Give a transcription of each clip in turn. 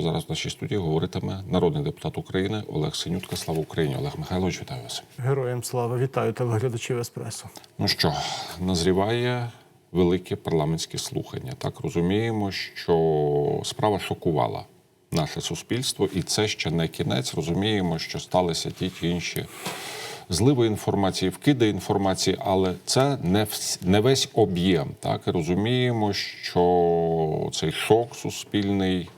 Зараз в нашій студії говоритиме народний депутат України Олег Синютка. Слава Україні! Олег Михайлович, вітаю вас. Героям слава вітаю телеглядачів Еспресо. Ну що, назріває велике парламентське слухання. Так розуміємо, що справа шокувала наше суспільство, і це ще не кінець. Розуміємо, що сталися ті ті інші зливи інформації, вкиди інформації, але це не вс- не весь об'єм. Так розуміємо, що цей шок суспільний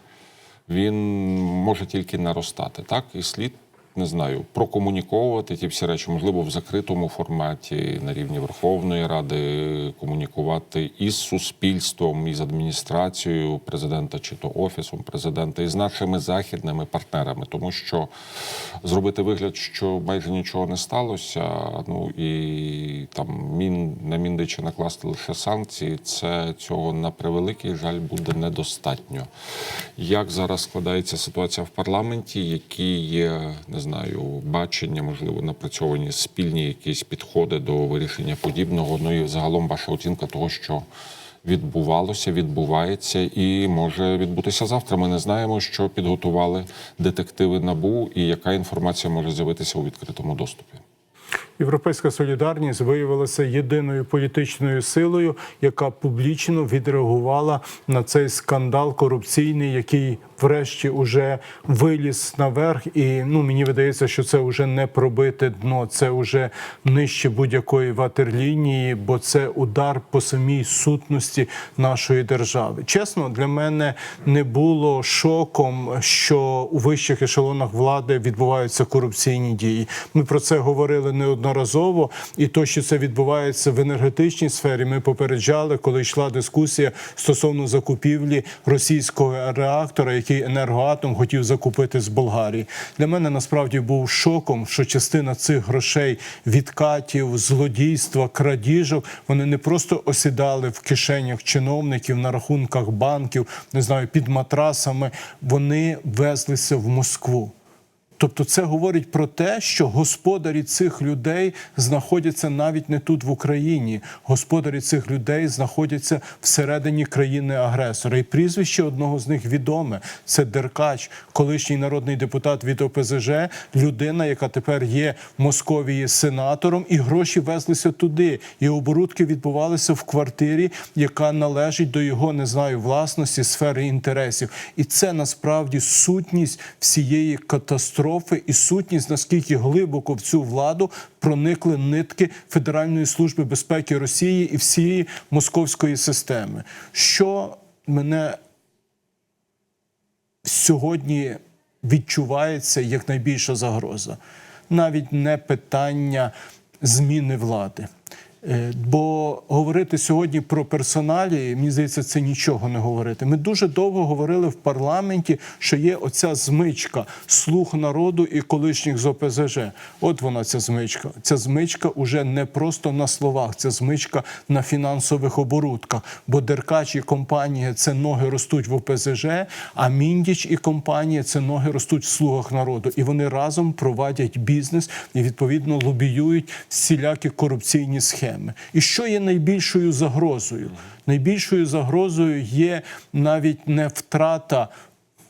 він може тільки наростати. Так і слід. Не знаю, прокомуніковувати ті всі речі, можливо, в закритому форматі на рівні Верховної Ради комунікувати із суспільством, із адміністрацією президента чи то офісом президента, і з нашими західними партнерами, тому що зробити вигляд, що майже нічого не сталося. Ну і там мін на міндича накласти лише санкції. Це цього на превеликий жаль буде недостатньо. Як зараз складається ситуація в парламенті? Які є не знаю бачення, можливо, напрацьовані спільні якісь підходи до вирішення подібного? Ну і загалом ваша оцінка того, що відбувалося, відбувається і може відбутися завтра. Ми не знаємо, що підготували детективи набу і яка інформація може з'явитися у відкритому доступі. Європейська солідарність виявилася єдиною політичною силою, яка публічно відреагувала на цей скандал корупційний, який врешті уже виліз наверх. І ну мені видається, що це вже не пробите дно, це вже нижче будь-якої ватерлінії, бо це удар по самій сутності нашої держави. Чесно, для мене не було шоком, що у вищих ешелонах влади відбуваються корупційні дії. Ми про це говорили неодноразово, і то, що це відбувається в енергетичній сфері, ми попереджали, коли йшла дискусія стосовно закупівлі російського реактора, який енергоатом хотів закупити з Болгарії. Для мене насправді був шоком, що частина цих грошей відкатів, злодійства, крадіжок вони не просто осідали в кишенях чиновників на рахунках банків, не знаю, під матрасами. Вони везлися в Москву. Тобто це говорить про те, що господарі цих людей знаходяться навіть не тут в Україні. Господарі цих людей знаходяться всередині країни-агресора. І прізвище одного з них відоме. Це Деркач, колишній народний депутат від ОПЗЖ, людина, яка тепер є в Московії сенатором, і гроші везлися туди. І оборудки відбувалися в квартирі, яка належить до його, не знаю, власності, сфери інтересів. І це насправді сутність всієї катастрофи і сутність, наскільки глибоко в цю владу проникли нитки Федеральної служби безпеки Росії і всієї московської системи. Що мене сьогодні відчувається як найбільша загроза, навіть не питання зміни влади. Е, Бо говорити сьогодні про персоналі, мені здається, це нічого не говорити. Ми дуже довго говорили в парламенті, що є оця змичка слух народу і колишніх з ОПЗЖ. От вона ця змичка. Ця змичка уже не просто на словах, це змичка на фінансових оборудках. Бо Деркач і компанія це ноги ростуть в ОПЗЖ, а Міндіч і компанія це ноги ростуть в слугах народу. І вони разом провадять бізнес і відповідно лобіюють всілякі корупційні схеми. І що є найбільшою загрозою? Найбільшою загрозою є навіть не втрата.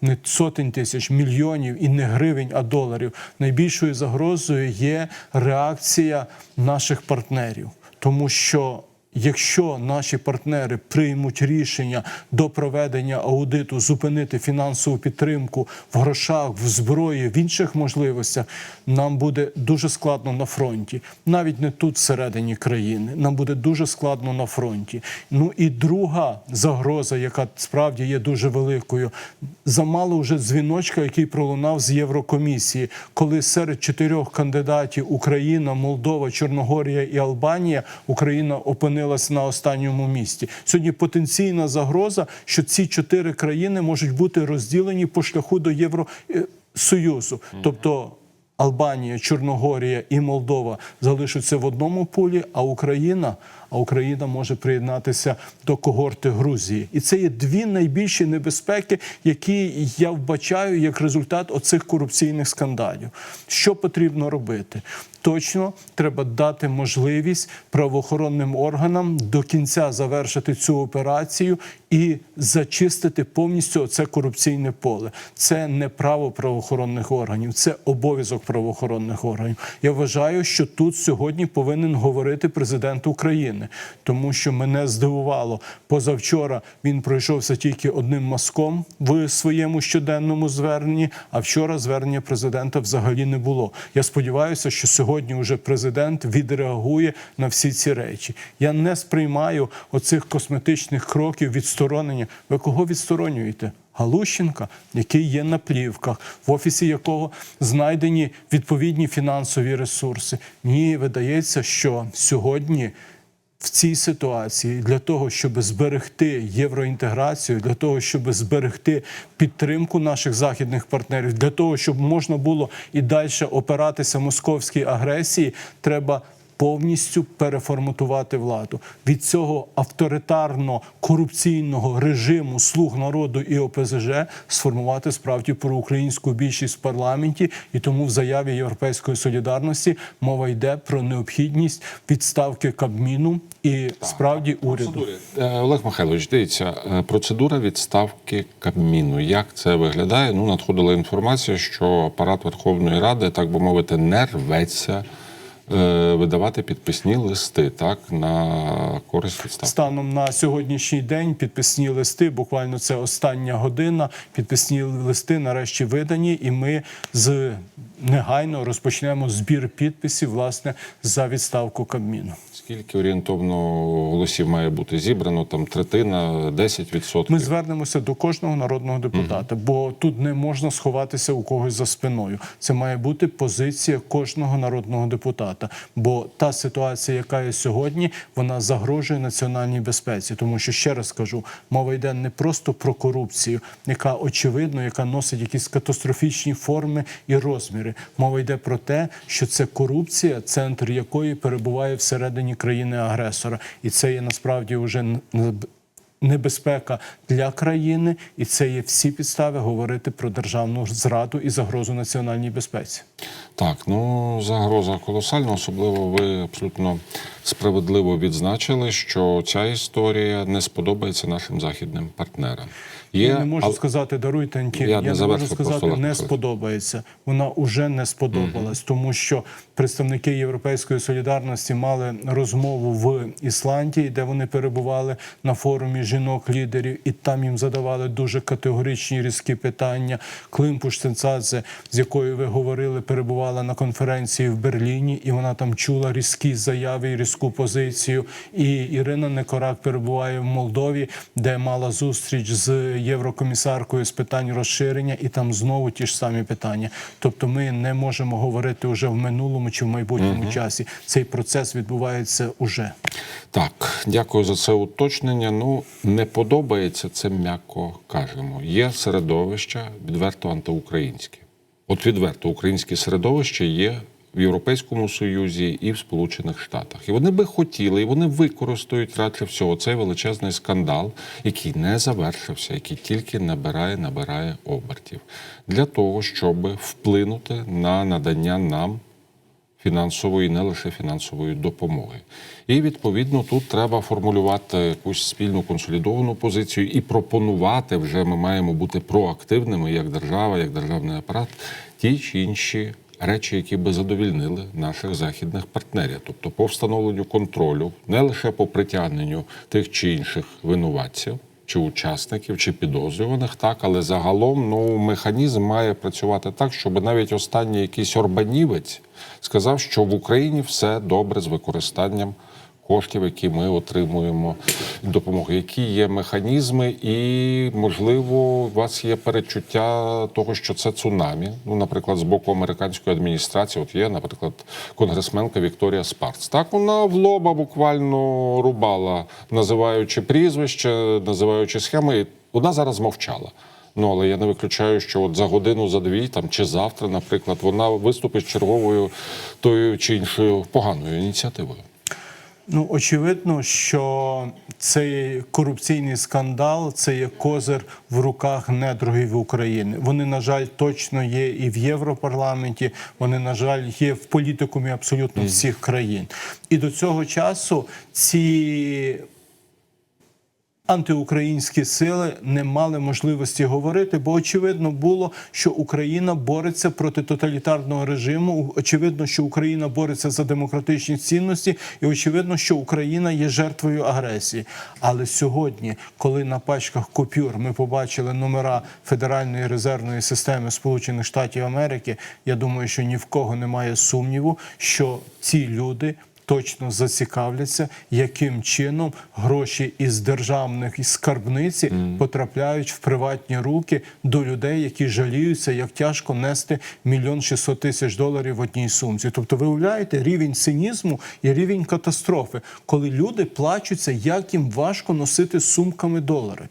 Не сотень тисяч, мільйонів і не гривень, а доларів. Найбільшою загрозою є реакція наших партнерів, тому що якщо наші партнери приймуть рішення до проведення аудиту зупинити фінансову підтримку в грошах, в зброї, в інших можливостях, нам буде дуже складно на фронті, навіть не тут всередині країни. Нам буде дуже складно на фронті. Ну і друга загроза, яка справді є дуже великою, замало вже дзвіночка, який пролунав з Єврокомісії, коли серед чотирьох кандидатів Україна, Молдова, Чорногорія і Албанія Україна опинилась на останньому місці. Сьогодні потенційна загроза, що ці чотири країни можуть бути розділені по шляху до Євросоюзу, тобто. Албанія, Чорногорія і Молдова залишаться в одному полі, а Україна, а Україна може приєднатися до когорти Грузії. І це є дві найбільші небезпеки, які я вбачаю як результат оцих корупційних скандалів. Що потрібно робити? Точно треба дати можливість правоохоронним органам до кінця завершити цю операцію і зачистити повністю це корупційне поле. Це не право правоохоронних органів, це обов'язок правоохоронних органів. Я вважаю, що тут сьогодні повинен говорити президент України, тому що мене здивувало позавчора. Він пройшовся тільки одним мазком в своєму щоденному зверненні. А вчора звернення президента взагалі не було. Я сподіваюся, що сьогодні вже президент відреагує на всі ці речі. Я не сприймаю оцих косметичних кроків відсторонення. Ви кого відсторонюєте? Галущенка, який є на плівках, в офісі якого знайдені відповідні фінансові ресурси. Мені видається, що сьогодні в цій ситуації для того, щоб зберегти євроінтеграцію, для того, щоб зберегти підтримку наших західних партнерів, для того, щоб можна було і далі опиратися московській агресії, треба. Повністю переформатувати владу від цього авторитарно-корупційного режиму слуг народу і ОПЗЖ сформувати справді проукраїнську більшість в парламенті, і тому в заяві Європейської солідарності мова йде про необхідність відставки Кабміну і справді уряду. Процедури. Олег Михайлович, дивіться, е, процедура відставки Кабміну. Як це виглядає? Ну, надходила інформація, що апарат Верховної Ради, так би мовити, не рветься видавати підписні листи так на користь відставки. Станом на сьогоднішній день підписні листи, буквально це остання година. Підписні листи нарешті видані, і ми з негайно розпочнемо збір підписів власне за відставку Кабміну. Скільки орієнтовно голосів має бути зібрано? Там третина, 10%? Ми звернемося до кожного народного депутата, бо тут не можна сховатися у когось за спиною. Це має бути позиція кожного народного депутата. Бо та ситуація, яка є сьогодні, вона загрожує національній безпеці. Тому що ще раз кажу, мова йде не просто про корупцію, яка очевидно, яка носить якісь катастрофічні форми і розміри. Мова йде про те, що це корупція, центр якої перебуває всередині країни-агресора, і це є насправді вже небезпека для країни, і це є всі підстави говорити про державну зраду і загрозу національній безпеці. Так, ну загроза колосальна. Особливо ви абсолютно справедливо відзначили, що ця історія не сподобається нашим західним партнерам. Є, Я не можу але- сказати, даруйте Антін. Я Я, не не можу сказати, не сподобається. Вона уже не сподобалась, тому що представники Європейської солідарності мали розмову в Ісландії, де вони перебували на форумі жінок-лідерів, і там їм задавали дуже категоричні різкі питання. Климпуш Сенцадзе, з якою ви говорили, перебувала на конференції в Берліні, і вона там чула різкі заяви і різку позицію. І Ірина Некорак перебуває в Молдові, де мала зустріч з єврокомісаркою з питань розширення, і там знову ті ж самі питання. Тобто, ми не можемо говорити вже в минулому чи в майбутньому часі. Цей процес відбувається уже. Так, дякую за це уточнення. Ну, не подобається це, м'яко кажемо. Є середовища відверто антиукраїнське. От відверто українське середовище є в Європейському Союзі і в Сполучених Штатах. І вони би хотіли, і вони використають радше всього цей величезний скандал, який не завершився, який тільки набирає, набирає обертів, для того, щоб вплинути на надання нам фінансової, не лише фінансової допомоги. І відповідно тут треба формулювати якусь спільну консолідовану позицію і пропонувати вже ми маємо бути проактивними як держава, як державний апарат, ті чи інші речі, які би задовільнили наших західних партнерів, тобто по встановленню контролю, не лише по притягненню тих чи інших винуватців. Чи учасників, чи підозрюваних, так, але загалом ну, механізм має працювати так, щоб навіть останній якийсь орбанівець сказав, що в Україні все добре з використанням коштів, які ми отримуємо допомоги. Які є механізми, і можливо, у вас є перечуття того, що це цунамі. Ну, наприклад, з боку американської адміністрації, от є, наприклад, конгресменка Вікторія Спарц. Так вона в лоба буквально рубала, називаючи прізвище, називаючи схеми. Вона зараз мовчала. Ну, але я не виключаю, що от за годину, за дві, там чи завтра, наприклад, вона виступить черговою тою чи іншою поганою ініціативою. Ну, очевидно, що цей корупційний скандал це є козир в руках недругів України. Вони, на жаль, точно є і в Європарламенті. Вони, на жаль, є в політикумі абсолютно всіх країн. І до цього часу ці антиукраїнські сили не мали можливості говорити, бо очевидно було, що Україна бореться проти тоталітарного режиму. Очевидно, що Україна бореться за демократичні цінності, і очевидно, що Україна є жертвою агресії. Але сьогодні, коли на пачках купюр ми побачили номера Федеральної резервної системи Сполучених Штатів Америки, я думаю, що ні в кого немає сумніву, що ці люди точно зацікавляться, яким чином гроші із державних із скарбниці потрапляють в приватні руки до людей, які жаліються, як тяжко нести мільйон шістсот тисяч доларів в одній сумці. Тобто, ви уявляєте рівень цинізму і рівень катастрофи, коли люди плачуться, як їм важко носити з сумками долари.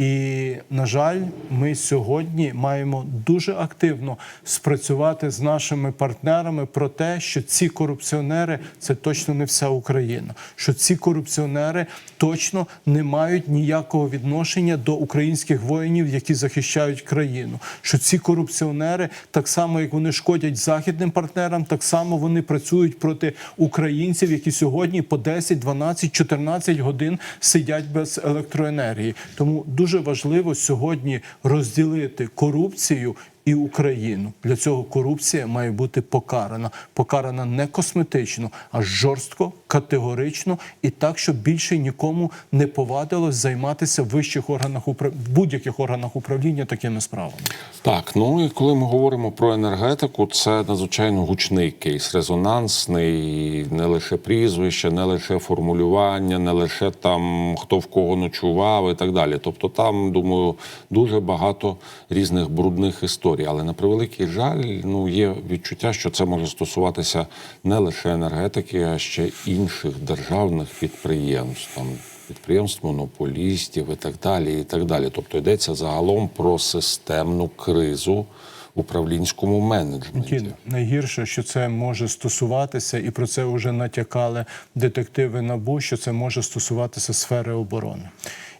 І, на жаль, ми сьогодні маємо дуже активно спрацювати з нашими партнерами про те, що ці корупціонери це точно не вся Україна. Що ці корупціонери точно не мають ніякого відношення до українських воїнів, які захищають країну. Що ці корупціонери, так само як вони шкодять західним партнерам, так само вони працюють проти українців, які сьогодні по 10, 12, 14 годин сидять без електроенергії. Тому дуже важливо сьогодні розділити корупцію. І Україну для цього корупція має бути покарана. Покарана не косметично, а жорстко, категорично і так, щоб більше нікому не повадилось займатися в вищих органах управ... будь-яких органах управління такими справами. Так, ну і коли ми говоримо про енергетику, це надзвичайно гучний кейс, резонансний, не лише прізвище, не лише формулювання, не лише там хто в кого ночував і так далі. Тобто, там, думаю, дуже багато різних брудних історій. Але на превеликий жаль, ну є відчуття, що це може стосуватися не лише енергетики, а ще інших державних підприємств. Там підприємств, монополістів і так далі. І так далі. Тобто йдеться загалом про системну кризу управлінському менеджменті. Найгірше, що це може стосуватися, і про це вже натякали детективи НАБУ, що це може стосуватися сфери оборони.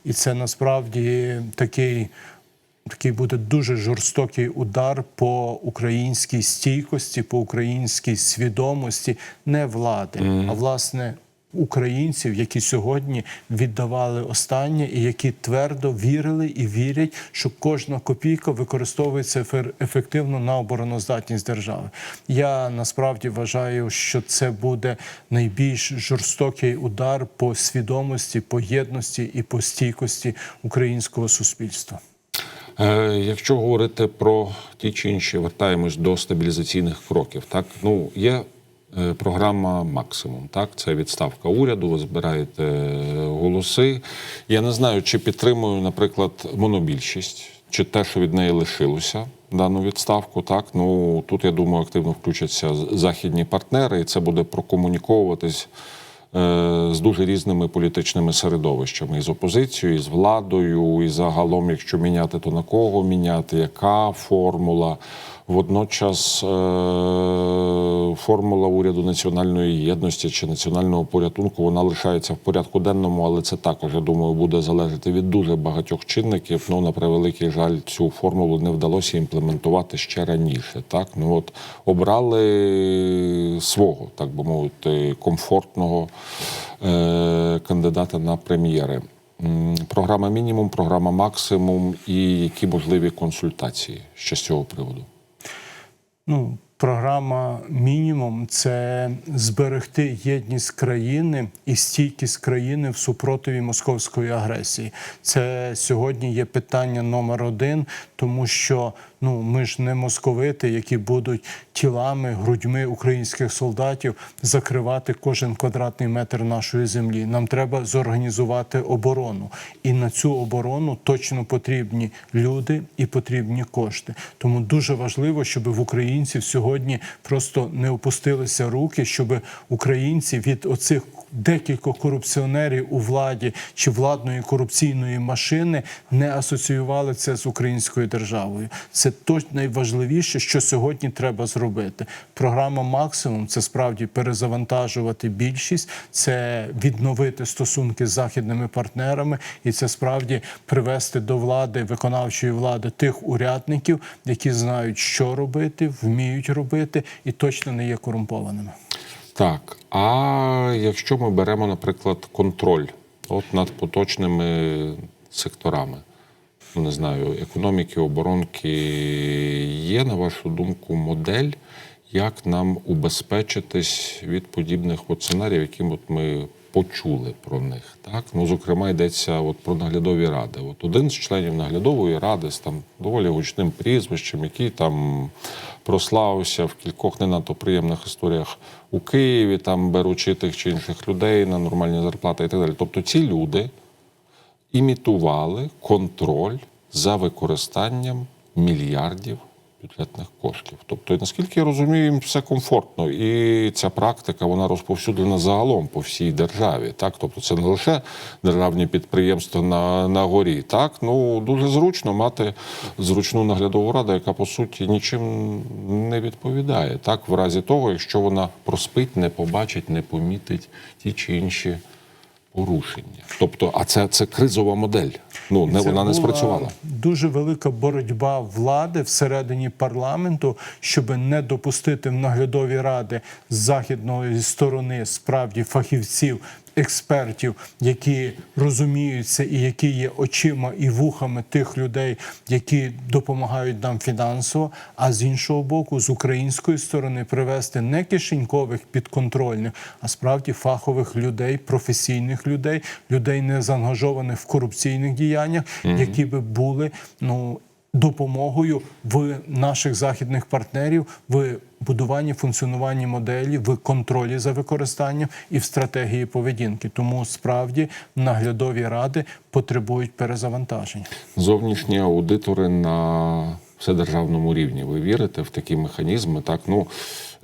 І це насправді такий. Такий буде дуже жорстокий удар по українській стійкості, по українській свідомості не влади, а власне українців, які сьогодні віддавали останнє, і які твердо вірили і вірять, що кожна копійка використовується ефективно на обороноздатність держави. Я насправді вважаю, що це буде найбільш жорстокий удар по свідомості, по єдності і по стійкості українського суспільства. Е, Якщо говорити про ті чи інші, вертаємось до стабілізаційних кроків. Так, ну є е, програма Максимум. Так, це відставка уряду. Ви збираєте е, голоси. Я не знаю, чи підтримую, наприклад, монобільшість, чи те, що від неї лишилося. Дану відставку, так ну тут я думаю, активно включаться західні партнери, і це буде прокомуніковуватись з дуже різними політичними середовищами, і з опозицією, і з владою, і загалом, якщо міняти, то на кого міняти, яка формула. Водночас е, формула уряду національної єдності чи національного порятунку вона лишається в порядку денному, але це також, я думаю, буде залежати від дуже багатьох чинників. Ну, на превеликий жаль, цю формулу не вдалося імплементувати ще раніше. Так, ну от обрали свого, так би мовити, комфортного е, кандидата на прем'єри. Програма мінімум, програма максимум і які можливі консультації ще з цього приводу. Ну, програма мінімум це зберегти єдність країни і стійкість країни в супротиві московської агресії. Це сьогодні є питання номер один, тому що ну ми ж не московити, які будуть тілами, грудьми українських солдатів закривати кожен квадратний метр нашої землі. Нам треба зорганізувати оборону, і на цю оборону точно потрібні люди і потрібні кошти. Тому дуже важливо, щоб в українців сьогодні просто не опустилися руки, щоб українці від оцих декілька корупціонерів у владі чи владної корупційної машини не асоціювали це з українською державою. Це точно найважливіше, що сьогодні треба зробити. Програма максимум це справді перезавантажувати більшість, це відновити стосунки з західними партнерами, і це справді привести до влади виконавчої влади тих урядників, які знають, що робити, вміють робити, і точно не є корумпованими. Так, а якщо ми беремо, наприклад, контроль от над поточними секторами, ну, не знаю, економіки, оборонки, є, на вашу думку, модель, як нам убезпечитись від подібних от сценаріїв, яким от ми почули про них. Так? Ну, зокрема, йдеться от про наглядові ради. От один з членів наглядової ради з там доволі гучним прізвищем, який там прославився в кількох не надто приємних історіях у Києві, там беручи тих чи інших людей на нормальні зарплати і так далі. Тобто ці люди імітували контроль за використанням мільярдів бюджетних коштів. Тобто, наскільки я розумію, їм все комфортно, і ця практика вона розповсюджена загалом по всій державі. Так, тобто, це не лише державні підприємства на, на горі. Так, ну дуже зручно мати зручну наглядову раду, яка по суті нічим не відповідає. Так, в разі того, якщо вона проспить, не побачить, не помітить ті чи інші порушення. Тобто, а це, це кризова модель. Ну не вона не спрацювала. Дуже велика боротьба влади всередині парламенту, щоб не допустити в наглядові ради з західної сторони справді фахівців. Експертів, які розуміються і які є очима і вухами тих людей, які допомагають нам фінансово, а з іншого боку, з української сторони привести не кишенькових підконтрольних, а справді фахових людей, професійних людей, людей не заангажованих в корупційних діяннях, які би були ну допомогою в наших західних партнерів в будуванні функціонуванні моделі, в контролі за використанням і в стратегії поведінки. Тому справді наглядові ради потребують перезавантаження. Зовнішні аудитори на вседержавному рівні. Ви вірите в такі механізми? Так, ну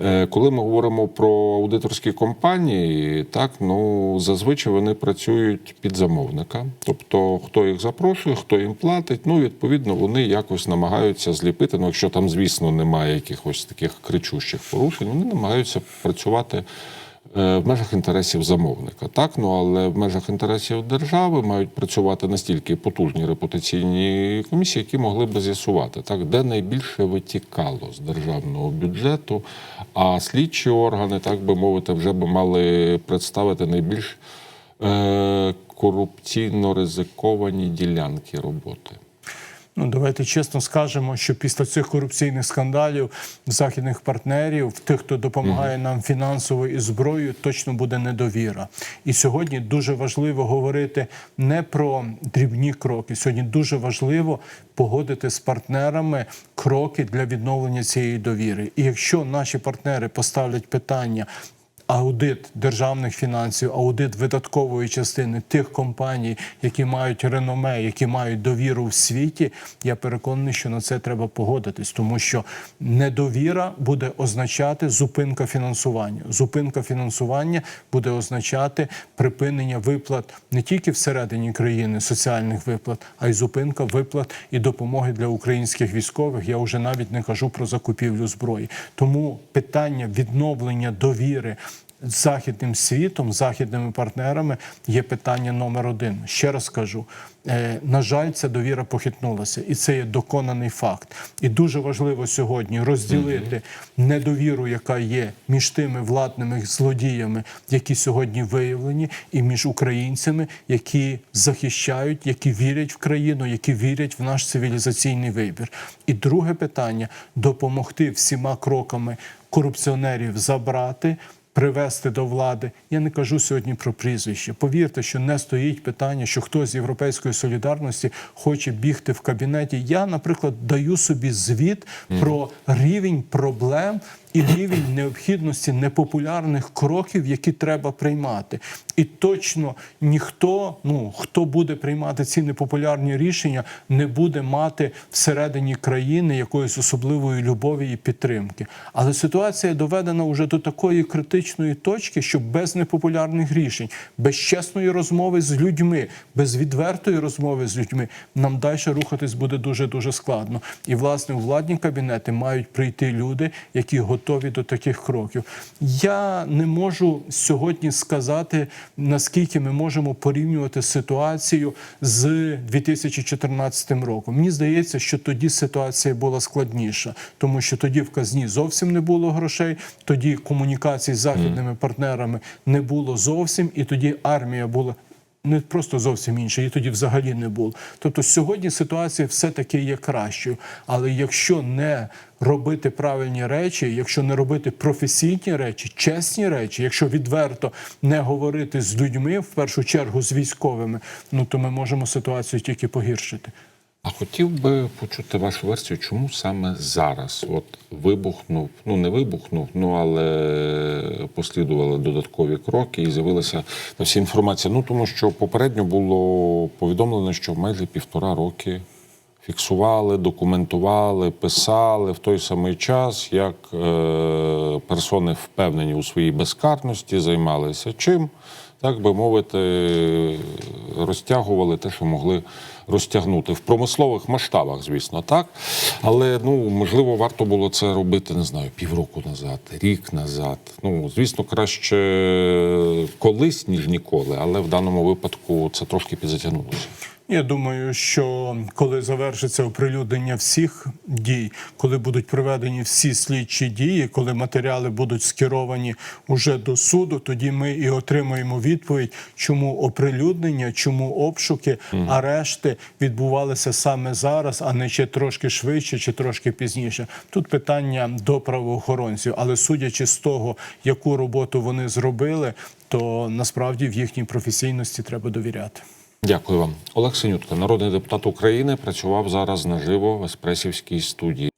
е, коли ми говоримо про аудиторські компанії, так ну зазвичай вони працюють під замовника. Тобто, хто їх запрошує, хто їм платить. Ну відповідно, вони якось намагаються зліпити. Ну, якщо там, звісно, немає якихось таких кричущих порушень, вони намагаються працювати. Е, В межах інтересів замовника, так ну але в межах інтересів держави мають працювати настільки потужні репутаційні комісії, які могли б з'ясувати, так де найбільше витікало з державного бюджету, а слідчі органи, так би мовити, вже б мали представити найбільш е, корупційно ризиковані ділянки роботи. Ну, давайте чесно скажемо, що після цих корупційних скандалів західних партнерів, тих, хто допомагає нам фінансово і зброєю, точно буде недовіра. І сьогодні дуже важливо говорити не про дрібні кроки. Сьогодні дуже важливо погодити з партнерами кроки для відновлення цієї довіри. І якщо наші партнери поставлять питання. Аудит державних фінансів, аудит видаткової частини тих компаній, які мають реноме, які мають довіру в світі. Я переконаний, що на це треба погодитись, тому що недовіра буде означати зупинка фінансування. Зупинка фінансування буде означати припинення виплат не тільки всередині країни соціальних виплат, а й зупинка виплат і допомоги для українських військових. Я вже навіть не кажу про закупівлю зброї. Тому питання відновлення довіри західним світом, західними партнерами є питання номер один. Ще раз кажу. е, На жаль, ця довіра похитнулася, і це є доконаний факт. І дуже важливо сьогодні розділити недовіру, яка є між тими владними злодіями, які сьогодні виявлені, і між українцями, які захищають, які вірять в країну, які вірять в наш цивілізаційний вибір. І друге питання допомогти всіма кроками корупціонерів забрати привести до влади. Я не кажу сьогодні про прізвище. Повірте, що не стоїть питання, що хтось з європейської солідарності хоче бігти в кабінеті. Я, наприклад, даю собі звіт про рівень проблем. І рівень необхідності непопулярних кроків, які треба приймати. І точно ніхто, ну хто буде приймати ці непопулярні рішення, не буде мати всередині країни якоїсь особливої любові і підтримки. Але ситуація доведена вже до такої критичної точки, що без непопулярних рішень, без чесної розмови з людьми, без відвертої розмови з людьми, нам далі рухатись буде дуже дуже складно. І власне у владні кабінети мають прийти люди, які готові до таких кроків. Я не можу сьогодні сказати, наскільки ми можемо порівнювати ситуацію з 2014 роком. Мені здається, що тоді ситуація була складніша, тому що тоді в казні зовсім не було грошей, тоді комунікацій з західними партнерами не було зовсім, і тоді армія була. Не просто зовсім інше, її тоді взагалі не було. Тобто сьогодні ситуація все-таки є кращою. Але якщо не робити правильні речі, якщо не робити професійні речі, чесні речі, якщо відверто не говорити з людьми, в першу чергу з військовими, ну то ми можемо ситуацію тільки погіршити. А хотів би почути вашу версію, чому саме зараз от вибухнув, ну не вибухнув, ну але послідували додаткові кроки і з'явилася вся інформація. Ну тому що попередньо було повідомлено, що майже півтора роки фіксували, документували, писали в той самий час, як е, персони впевнені у своїй безкарності, займалися чим, так би мовити, розтягували те, що могли розтягнути в промислових масштабах, звісно, так. Але ну можливо, варто було це робити, не знаю, півроку назад, рік назад. Ну, звісно, краще колись, ніж ніколи, але в даному випадку це трошки підзатягнулося. Я думаю, що коли завершиться оприлюднення всіх дій, коли будуть проведені всі слідчі дії, коли матеріали будуть скеровані уже до суду, тоді ми і отримаємо відповідь, чому оприлюднення, чому обшуки, арешти відбувалися саме зараз, а не ще трошки швидше чи трошки пізніше. Тут питання до правоохоронців, але судячи з того, яку роботу вони зробили, то насправді в їхній професійності треба довіряти. Дякую вам. Олег Синютка, народний депутат України, працював зараз наживо в еспресівській студії.